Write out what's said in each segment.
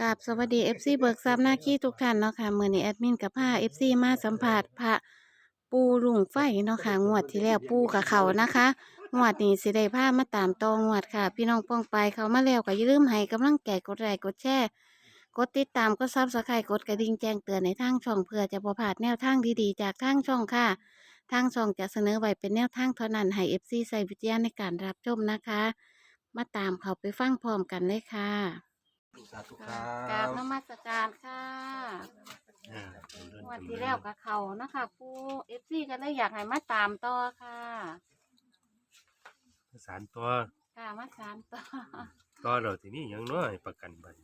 กับสวัสดีเอฟซีเบิกซับหน้าขี้ทุกท่านเนาะค่ะมื่อนี้แอดมินกับผ้าเอฟซีมาสัมผัสพระปูลุงไฟเนาะค่ะงวดที่แล้วปูกับเขานะคะ งวดนี้สิได้ผ้ามาตามตองงวดค่ะ พี่น้องป้องไปเขามาแล้วก็อย่าลืมให้กำลังแก่กดไลค์กดแชร์กดติดตามกดซับสไครต์กดกระดิ่งแจ้งเตือนในทางช่องเพื่อจะประพลาดแนวทางดีๆ จากทางช่องค่ะ ทางช่องจะเสนอไว้เป็นแนวทางเท่านั้นให้เอฟซีใส่วิจารณญาในการรับชมนะคะ มาตามเขาไปฟังพร้อมกันเลยค่ะ สาธุครักราบบนมัสการค่ะอ่าเจริญงวันเจริญที่แล้วกับเขานะคะปูเอฟซีก็เลยอยากให้มาตามต่อค่ะสารตัวค่ะมาตามต่อต่อเราทีนี้ยังน้อยประกันบัน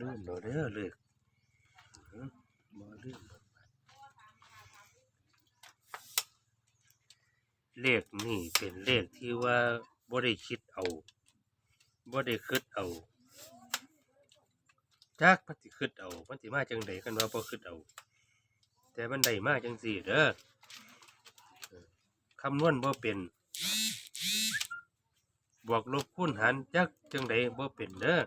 ลืมเราเด้อเลยบ่ลืมเลขนี่เป็นเลขที่ว่าบ่ได้คิดเอาบ่ได้คิดเอาจักมันสิคิดเอามันสิมาจังไดกันว่าบ่คิดเอา แต่มันได้มาจังซี่เด้อเออคำนวณบ่เป็นบวกลบคูณหารจักจังไดบ่เป็นเด้อ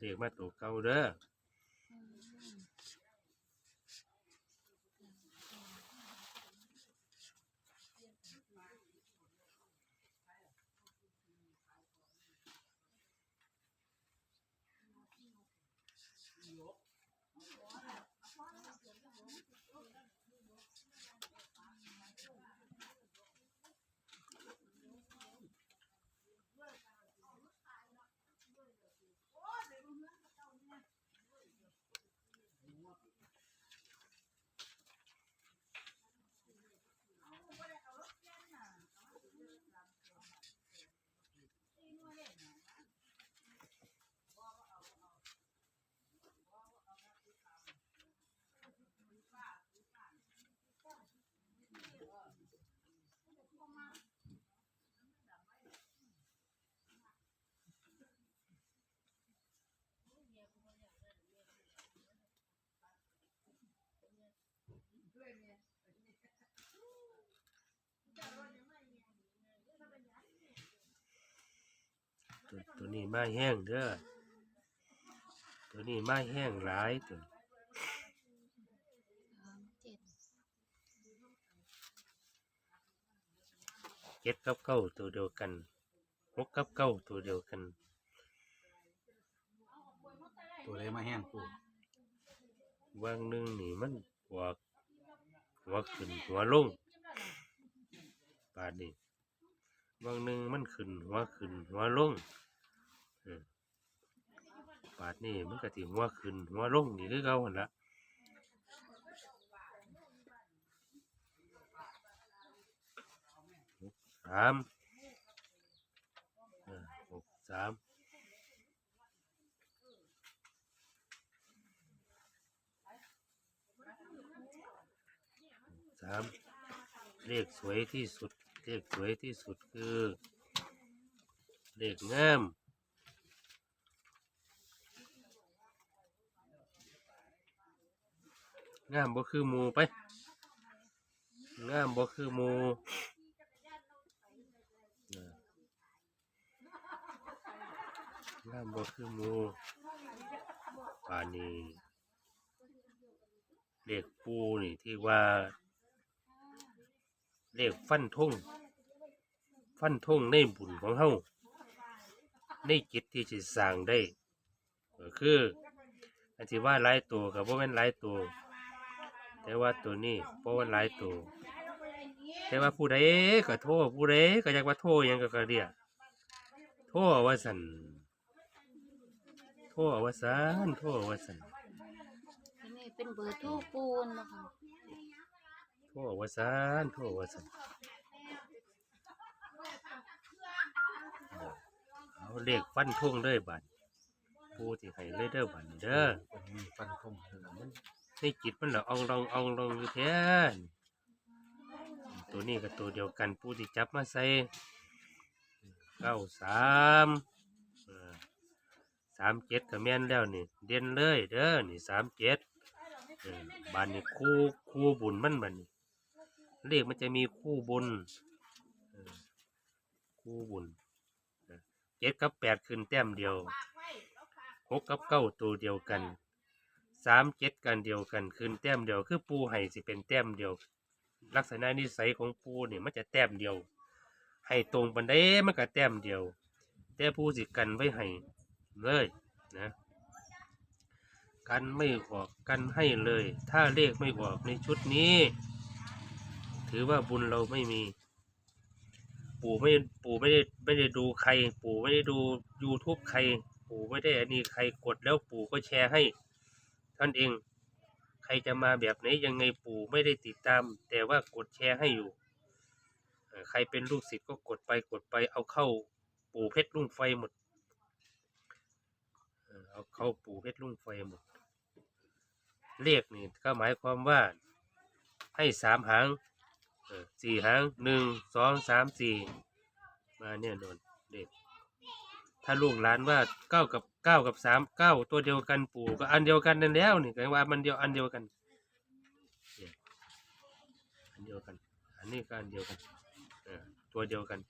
เรียกมาตัวเก่าเด้อ ตัวตัวนี้มาแห้งเด้อตัวนี้มาแห้งหลายตัวเจ็ดกับเก้าตัวเดียวกันหกกับเก้าตัวเดียวกัน ตัวเลยมาแห้งปูวางหนึ่งนี่มันหัวหัวขึ้นหัวลงปาดนี่ วางหนึ่งมันขึ้นหัวขึ้นหัวลงเออปาดนี่มันก็สิหัวขึ้นหัวลงนี่คือเก่าหันละสามหกสามสามเลขสวยที่สุด เลขสวยที่สุดคือ เลขงามงามบ่คือมูไปงามบ่คือมูงามบ่คือมูป่านนี้เลขปูนี่ที่ว่า เลขฟันทงฟันทงในบุญของเฮาในจิตที่จะสร้างได้ก็คืออันที่ว่าหลายตัวกับว่าแม่นหลายตัว แต่ว่าตัวนี้เพราะว่าหลายตัวแต่ว่าผู้ใดก็โทษผู้ใดก็อยากว่าโทษยังก็กระเดียโทษว่าสันโทรวาสันโทรวาสันนนี้เป็นเบอร์โทรปูนบ่ค่ะ โทรวาสันโทรวาสันเอาเลขฟันทุ่งเลยบัดปูที่ให้เลยเด้อบัดนี้เด้อฟันคมเท่านั้นมันในจิตมันละอองลองอองลองอยู่แทนี่ตัวนี้กับตัวเดียวกันปูที่จับมาใส่เก้าสามสามเจ็ดก็แม่นแล้วนี่เด่นเลยเด้อนี่สามเจ็ดบานนี่คู่คู่บุญมันบันนี่ เลขมันจะมีคู่บุญเออคู่บุญเจ็ดกับแปดขึ้นแต้มเดียวหกกับเก้าตัวเดียวกันสามเจ็ดกันเดียวกันขึ้นแต้มเดียวคือปูไห้สิเป็นแต้มเดียว ลักษณะนิสัยของปูเนี่ยมันจะแต้มเดียวให้ตรงปันได้มันก็แต้มเดียว แต่ปูสิกันไว้ให้เลยนะกันไม่ออกกันให้เลย ถ้าเลขไม่ออกในชุดนี้ ถือว่าบุญเราไม่มี ปู่ไม่ปู่ไม่ได้ไม่ได้ดูใคร ปู่ไม่ได้ดู YouTube ใคร ปู่ไม่ได้อันนี้ใครกดแล้วปู่ก็แชร์ให้ท่านเอง ใครจะมาแบบไหนยังไงปู่ไม่ได้ติดตาม แต่ว่ากดแชร์ให้อยู่ใครเป็นลูกศิษย์ก็กดไปกดไปเอาเข้าปู่เพชรลุ่งไฟหมดเอาเข้าปู่เพชรลุ่งไฟหมดเลขนี่ก็หมายความว่าให้สามหาง สี่หางหนึ่งสองสามสี่มาเนี่ยนอนเด็กถ้าลูกหลานว่าเก้ากับเก้ากับสามเก้าตัวเดียวกันปู่ก็อันเดียวกันนั่นแล้วนี่ก็ว่ามันเดียวอันเดียวกันเนี่ยอันเดียวกัน อันนี้ก็อันเดียวกันตัวเดียวกัน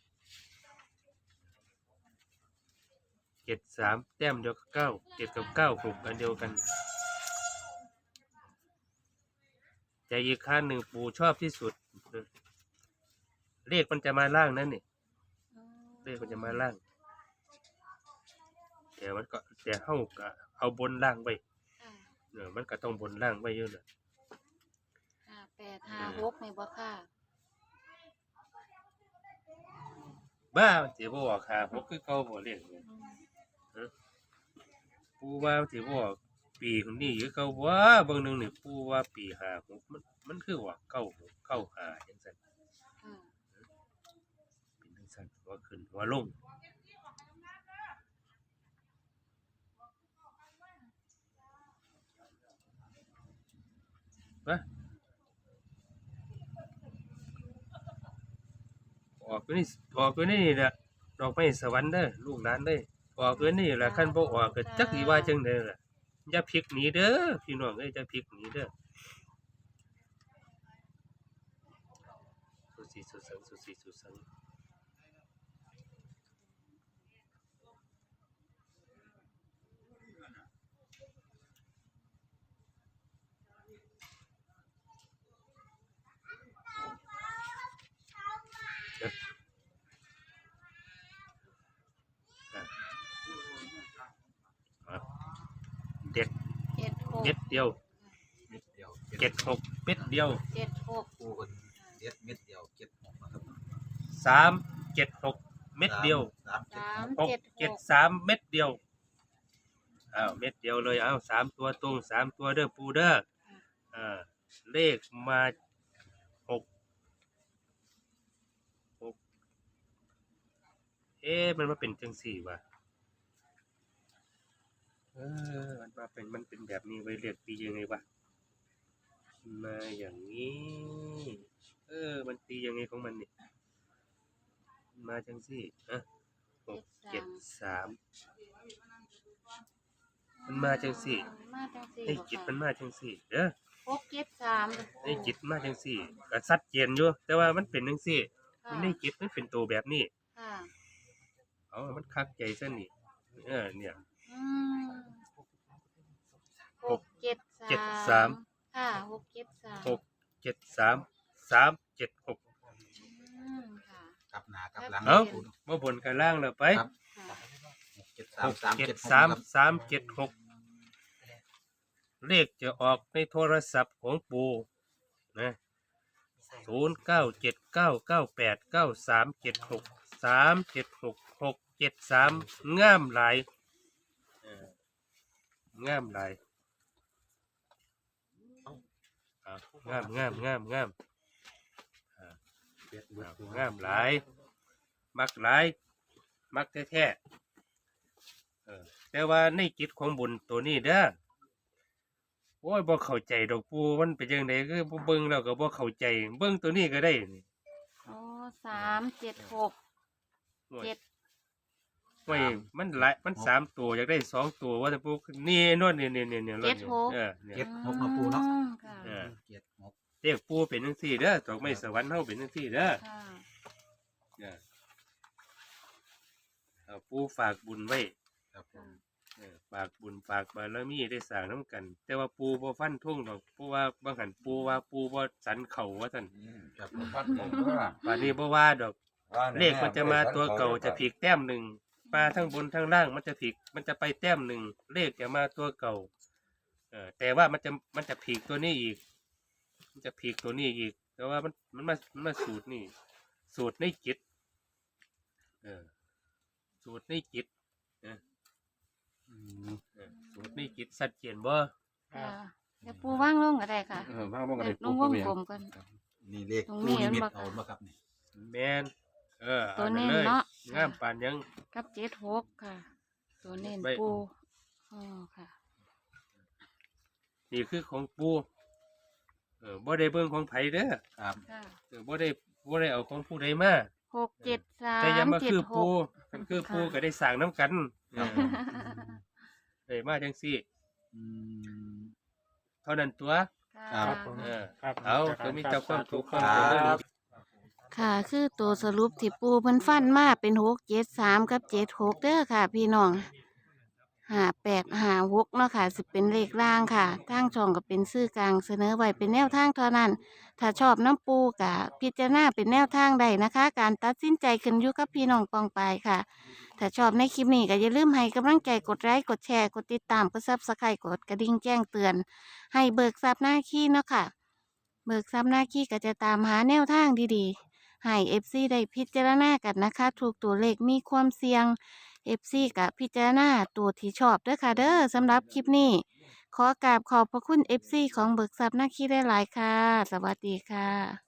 เจ็ดสามแต้มเดียวกับเก้าเจ็ดกับเก้าหกอันเดียวกันแต่อีกข้างหนึ่งปู่ชอบที่สุด เลขมันจะมาล่างนั่นนี่อ๋อเลขมันจะมาล่างแต่มันก็แต่เฮาก็เอาบนล่างไว้ค่ะเนอะมันก็ต้องบนล่างไว้เยอะเลยห้าแปดห้าหกนี่บ่ค่ะบ้ามันสิบ่ออกหาหกคือเก่าบ่เลขเนี่ยอืมปูว่ามันสิบ่ออกปีคนนี้คือเก่าบ่บางหนึงนี่ปูว่าปีหาหกมันมันคือว่าเก้าหกเก้าหาจังซั่น ค่ะ เป็นจังซั่น หัวขึ้นหัวลงปะออกไปนี่ออกไปนี่แหละดอกไม้สวรรค์เด้อลูกหลานเด้อออกไปนี่แหละคันบ่ออกก็จักสิว่าจังได๋ล่ะอย่าพลิกหนีเด้อพี่น้องเอ้ยอย่าพลิกหนีเด้อสุสีสุสังสุสีสุสัง เจ็ดหกเม็ดเดียวเม็ดเดียวเจ็ดหกเม็ดเดียวเจ็ดหกปูคนเด็ดเม็ดเดียวเจ็ดหกนะครับสามเจ็ดหกเม็ดเดียวสามเจ็ดสามหกเจ็ดหเจ็ดกสามเม็ดเดียวอ้าวเม็ดเดียวเลยอ้าวสามตัวตรงสามตัวเด้อปูเด้ออ่าเลขมาหกหกเอ๊ะมันมาเป็นจังสี่วะ เออ มันมาเป็นมันเป็นแบบนี้ไว้เรียกตียังไงวะมาอย่างนี้ เออ มันตียังไงของมันนี่มาจังสี่อะหกเจ็ดสาม มันมาจังสี่มาจังสี่ไอ้จิตมันมาจังสี่เด้อหกเจ็ดสามไอ้จิตมาจังสี่ก็ชัดเจนอยู่ แต่ว่ามันเป็นจังสี่ค่ะมันในจิตมันเป็นตัวแบบนี้ค่ะเอามันคักใจซะนี่เออเนี่ย อืมหก เจ็ดเจ็ดสาม ค่ะหกเจ็ดสามหก เจ็ดสามสามเจ็ดหกอืมค่ะ กลับหน้ากลับหลังเอ้าปูมาบนกันล่างแล้วไปครับ ค่ะ หกเจ็ดสาหมกสามเจ็ดเจ็ดหกสามครับสามเจ็ดหกเลขจะออกในโทรศัพท์ของปู่นะศูนย์เก้าเจ็ดเก้าเก้าแปดเก้าสามเจ็ดหกสามเจ็ดหกหกเจ็ดสามง่ามหลายเอองามหลายอ่า งามงามงามงามอ่าเด็ดเบิดอ่างามหลาย มักหลาย มักแท้ๆเออแต่ว่าในจิตของบุญตัวนี้เด้อโอ้ยบ่เข้าใจดอกปูมันเป็นจังไดคือบ่เบิ่งแล้วก็บ่เข้าใจ เบิ่งตัวนี้ก็ได้นี่โอ้สามเจ็ดหกโอ้ยเจ็ด โอ้ยมันหลายมันสามตัวอยากได้สองตัวว่าแต่ปูนี่โนู่นนี่นี่นี่นี่รถนี่เออเนี่ย เจ็ดหกมาปูเนาะ อืมค่ะเออ เจ็ดหกเรียกปูเป็นจังซี่เด้อดอกไม้สวรรค์เฮาเป็นจังซี่เด้อค่ะเนี่ยเอาปูฝากบุญไว้ครับผมเออฝากบุญฝากบารมีได้สร้างน้ำกัน แต่ว่าปูบ่ฟันทุ่งดอกปูว่าบางหันปูว่าปูบ่สันเข่าว่าซั่นครับผมพัดผมว่าป่านนี้บ่ว่าดอกว่าเลขมันจะมาตัวเก่าจะผิกแต้มหนึ่ง มาทั้งบนทั้งล่างมันจะผิกมันจะไปแต้มหนึ่งเลขจะมาตัวเก่าเออแต่ว่ามันจะมันจะผิกตัวนี้อีก มันจะผิกตัวนี้อีก แต่ว่ามันมันมามันมาสูตรนี่ สูตรในจิตเออสูตรในจิตเอออืมเออสูตรในจิตสัดเจนบ่ค่ะเดี๋ยวปูว่างลงก็ได้ค่ะเออว่างบ่กันได้ลปุ๊งบวก็งมีกลมกัน นี่เลขตรงปูนี้นิมิตมันบ่เอามาครับนี่แมน เออตัวอาเน้นลยเนาะ งามปานยัง กับเจ็ดหกค่ะ ตัวเน้นไว้ปูอ๋อค่ะ นี่คือของปูเออบ่ได้เบิ่งของไผเด้อครับค่ะเออบ่ได้บ่ได้เอาของผู้ใดมาหกเจ็ดสาแต่อยังมมาเจ็ดคือหปูกกันคือปูค่ะก็ได้สั่งน้ำกันครับเออเอ้ยมาจังซี่ อืม เท่านั้นตัวค่ะครับ เออครับเอาก็มีเจ้าความถูกความคเจรัริญบ ค่ะคือตัวสรุปที่ปูเพิ่นฟันมาเป็นหกเจ็ดสามกับเจ็ดหกเด้อค่ะ พี่น้องหาแปดหาหกเนาะค่ะสิเป็นเลขล่างค่ะทางช่องก็เป็นซื่อกลางเสนอไว้เป็นแนวทางเท่านั้น ถ้าชอบน้ำปูกะพิจารณาเป็นแนวทางใดนะคะ การตัดสินใจขึ้นอยู่กับพี่น้องปองไปค่ะ ถ้าชอบในคลิปนี้ก็อย่าลืมให้กำลังใจกดไลค์กดแชร์กดติดตามกดซับสไครต์กดกระดิ่งแจ้งเตือน ให้เบิกทรัพย์หน้าขี้เนาะค่ะ เบิกทรัพย์หน้าขี้ก็จะตามหาแนวทางดีๆ ให้เอฟซีได้พิจารณากันนะคะ ถูกตัวเลขมีความเสี่ยงเอฟซีกับพิจารณาตัวที่ชอบเด้อค่ะเด้อสำหรับคลิปนี้ ขอกราบขอบพระคุณเอฟซีของเบิกทรัพย์หน้าขี้ได้หลายค่ะ สวัสดีค่ะ